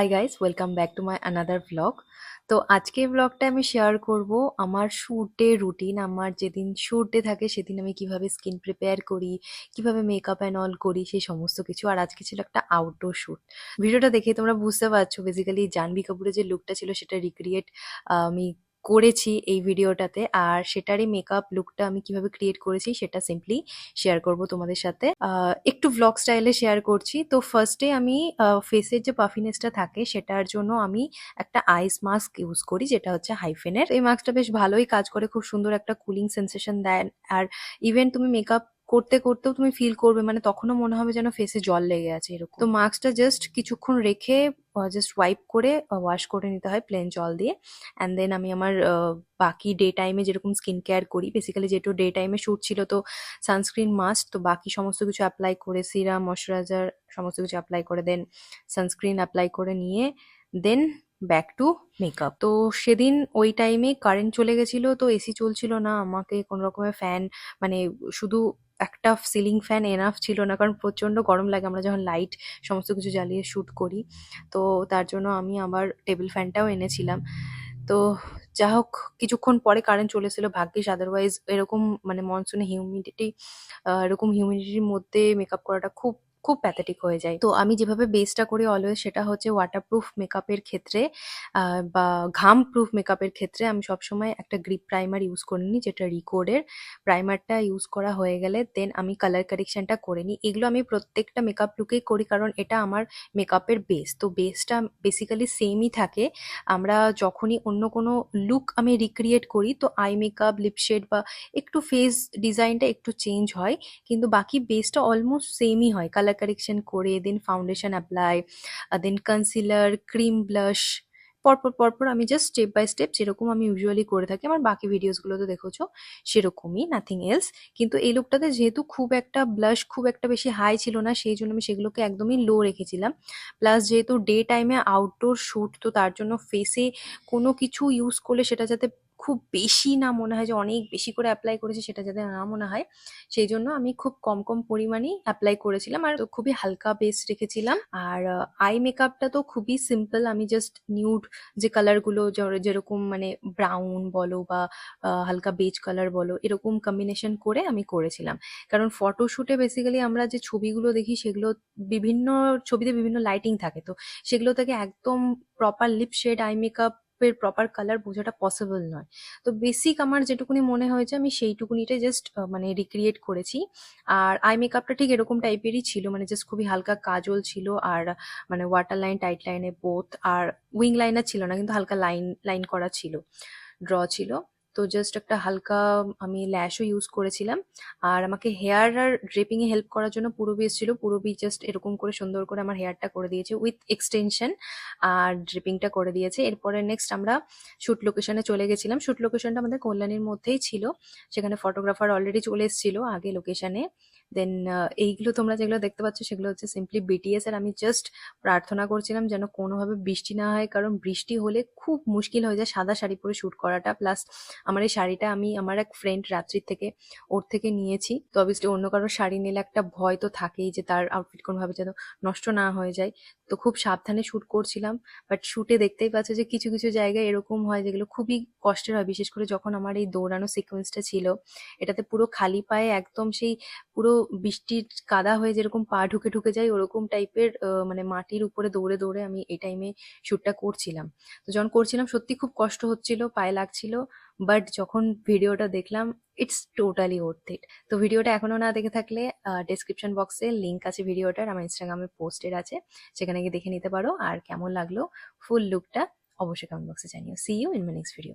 Hi guys welcome back to my another vlog তো আজকে ব্লগটা আমি শেয়ার করব আমার শ্যুটে রুটিন আমার যেদিন শ্যুট থাকে সেদিন আমি কীভাবে স্কিন প্রিপেয়ার করি, কীভাবে মেকআপ অ্যান্ড অল করি, সেই সমস্ত কিছু। আর আজকে ছিল একটা আউটডোর শ্যুট ভিডিওটা দেখে তোমরা বুঝতে পারছ বেসিক্যালি জানবি কাপুরের যে লুকটা ছিল সেটা রিক্রিয়েট আমি করেছি এই ভিডিওটাতে, আর সেটারই মেকআপ লুকটা আমি কীভাবে ক্রিয়েট করেছি সেটা সিম্পলি শেয়ার করব তোমাদের সাথে। একটু ভ্লগ স্টাইলে শেয়ার করছি। তো ফার্স্টে আমি ফেসের যে পাফিনেসটা থাকে সেটার জন্য আমি একটা আইস মাস্ক ইউজ করি, যেটা হচ্ছে হাইফেনের এই মাস্কটা বেশ ভালোই কাজ করে, খুব সুন্দর একটা কুলিং সেন্সেশন দেয়। আর ইভেন তুমি মেকআপ করতে করতেও তুমি ফিল করবে মানে তখনও মনে হবে যেন ফেসে জল লেগে আছে এরকম। তো মাস্কটা জাস্ট কিছুক্ষণ রেখে জাস্ট ওয়াইপ করে ওয়াশ করে নিতে হয় প্লেন জল দিয়ে। অ্যান্ড দেন আমি আমার বাকি ডে টাইমে যেরকম স্কিন কেয়ার করি বেসিক্যালি যেহেতু ডে টাইমে শ্যুট ছিল তো সানস্ক্রিন মাস্ট তো বাকি সমস্ত কিছু অ্যাপ্লাই করে সিরাম ময়শ্চারাইজার সমস্ত কিছু অ্যাপ্লাই করে দেন সানস্ক্রিন অ্যাপ্লাই করে নিয়ে দেন ব্যাক টু মেকআপ তো সেদিন ওই টাইমে কারেন্ট চলে গেছিল, তো এসি চলছিল না, আমাকে কোনো রকমের ফ্যান মানে শুধু একটা সিলিং ফ্যান এনাফ ছিল না, কারণ প্রচণ্ড গরম লাগে। আমরা যখন লাইট সমস্ত কিছু জ্বালিয়ে শ্যুট করি, তো তার জন্য আমি আবার টেবিল ফ্যানটাও এনেছিলাম। তো যা হোক কিছুক্ষণ পরে কারেন্ট চলে এসেছিল ভাগ্যিস আদারওয়াইজ এরকম মানে মনসুনে হিউমিডিটি এরকম হিউমিডিটির মধ্যে মেকআপ করাটা খুব খুব প্যাথেটিক হয়ে যায়। তো আমি যেভাবে বেসটা করি অলওয়েজ সেটা হচ্ছে ওয়াটারপ্রুফ মেকআপের ক্ষেত্রে বা ঘাম প্রুফ মেকআপের ক্ষেত্রে আমি সবসময় একটা গ্রিপ প্রাইমার ইউজ করে নিই, যেটা রিকোডের প্রাইমারটা ইউজ করা হয়ে গেলে দেন আমি কালার কারেকশনটা করে নিই। এগুলো আমি প্রত্যেকটা মেকআপ লুকেই করি কারণ এটা আমার মেকআপের বেস তো বেসটা বেসিক্যালি সেমই থাকে। আমরা যখনই অন্য কোনো লুক আমি রিক্রিয়েট করি, তো আই মেকআপ লিপশেড বা একটু ফেস ডিজাইনটা একটু চেঞ্জ হয়। কিন্তু বাকি বেসটা অলমোস্ট সেমই হয়। কালার কারেকশন করে then foundation apply then concealer cream blush পরপর পরপর আমি জাস্ট স্টেপ বাই স্টেপ যেরকম আমি ইউজুয়ালি করে থাকি, আমার বাকি ভিডিওসগুলো তো দেখেছ, সেরকমই নাথিং এলস কিন্তু এই লুকটাতে যেহেতু খুব একটা ব্লাশ খুব একটা বেশি হাই ছিল না, সেই জন্য আমি সেগুলোকে একদমই লো রেখেছিলাম। প্লাস যেহেতু ডে টাইমে আউটডোর শ্যুট তো তার জন্য ফেসে কোনো কিছু ইউজ করলে সেটা যাতে খুব বেশি না মনে হয় যে অনেক বেশি করে অ্যাপ্লাই করেছি সেটা যাতে না মনে হয়। সেই জন্য আমি খুব কম কম পরিমাণেই অ্যাপ্লাই করেছিলাম আর খুবই হালকা বেস রেখেছিলাম। আর আই মেকআপটা তো খুবই সিম্পল আমি জাস্ট নিউড যে কালারগুলো যেরকম মানে ব্রাউন বলো বা হালকা বেজ কালার বলো, এরকম কম্বিনেশন করে আমি করেছিলাম। কারণ ফটোশ্যুটে বেসিক্যালি আমরা যে ছবিগুলো দেখি সেগুলো বিভিন্ন ছবিতে বিভিন্ন লাইটিং থাকে। তো সেগুলো থেকে একদম proper lip shade eye makeup এর প্রপার কালার বোঝাটা পসিবল নয়। তো বেসিক আমার যেটুকুনি মনে হয়েছে, আমি সেইটুকুনিটাই জাস্ট মানে রিক্রিয়েট করেছি। আর আই মেকআপটা ঠিক এরকম টাইপেরই ছিল মানে জাস্ট খুবই হালকা কাজল ছিল আর মানে ওয়াটার লাইন টাইট লাইনে বোথ আর উইং লাইনার ছিল না, কিন্তু হালকা লাইন লাইন করা ছিল ড্র ছিল। তো জাস্ট একটা হালকা, আমি ল্যাশও ইউজ করেছিলাম। আর আমাকে হেয়ার আর ড্রেপিং এ হেল্প করার জন্য পুরবি এসেছিল পুরবি জাস্ট এরকম করে সুন্দর করে আমার হেয়ারটা করে দিয়েছে উইথ এক্সটেনশন আর ড্রিপিংটা করে দিয়েছে। এরপরে নেক্সট আমরা শুট লোকেশনে চলে গেছিলাম। শ্যুট লোকেশনটা আমাদের কল্যাণীর মধ্যেই ছিল। সেখানে ফটোগ্রাফার অলরেডি চলে এসেছিল আগে লোকেশনে দেন এইগুলো তোমরা যেগুলো দেখতে পাচ্ছ সেগুলো হচ্ছে সিম্পলি বিটিএস আর আমি জাস্ট প্রার্থনা করছিলাম যেন কোনোভাবে বৃষ্টি না হয়, কারণ বৃষ্টি হলে খুব মুশকিল হয়ে যায় সাদা শাড়ি পরে শ্যুট করাটা। প্লাস আমার এই শাড়িটা আমি আমার এক ফ্রেন্ড রাত্রির থেকে, ওর থেকে নিয়েছি। তো অবভিয়াসলি অন্য কারোর শাড়ি নিলে একটা ভয় তো থাকেই যে তার আউটফিট কোনোভাবে যেন নষ্ট না হয়ে যায়। তো খুব সাবধানে শ্যুট করছিলাম। বাট শ্যুটে দেখতেই পাচ্ছ যে কিছু কিছু জায়গায় এরকম হয় যেগুলো খুবই কষ্টের হয়। বিশেষ করে যখন আমার এই দৌড়ানো সিকোয়েন্সটা ছিল, এটাতে পুরো খালি পায়ে একদম সেই পুরো বৃষ্টির কাদা হয়ে যেরকম পা ঢুকে ঢুকে যায়, ওরকম টাইপের মানে মাটির উপরে দৌড়ে দৌড়ে আমি এই টাইমে শ্যুটটা করছিলাম। তো যখন করছিলাম, সত্যি খুব কষ্ট হচ্ছিল, পায়ে লাগছিল বাট যখন ভিডিওটা দেখলাম ইটস টোটালি ওর্থ ইট তো ভিডিওটা এখনও না দেখে থাকলে ডেসক্রিপশন বক্সে লিঙ্ক আছে ভিডিওটার আমার ইনস্টাগ্রামে পোস্টেড আছে, সেখানে গিয়ে দেখে নিতে পারো। আর কেমন লাগল ফুল লুকটা অবশ্যই কমেন্ট বক্সে জানিও। See you in my next video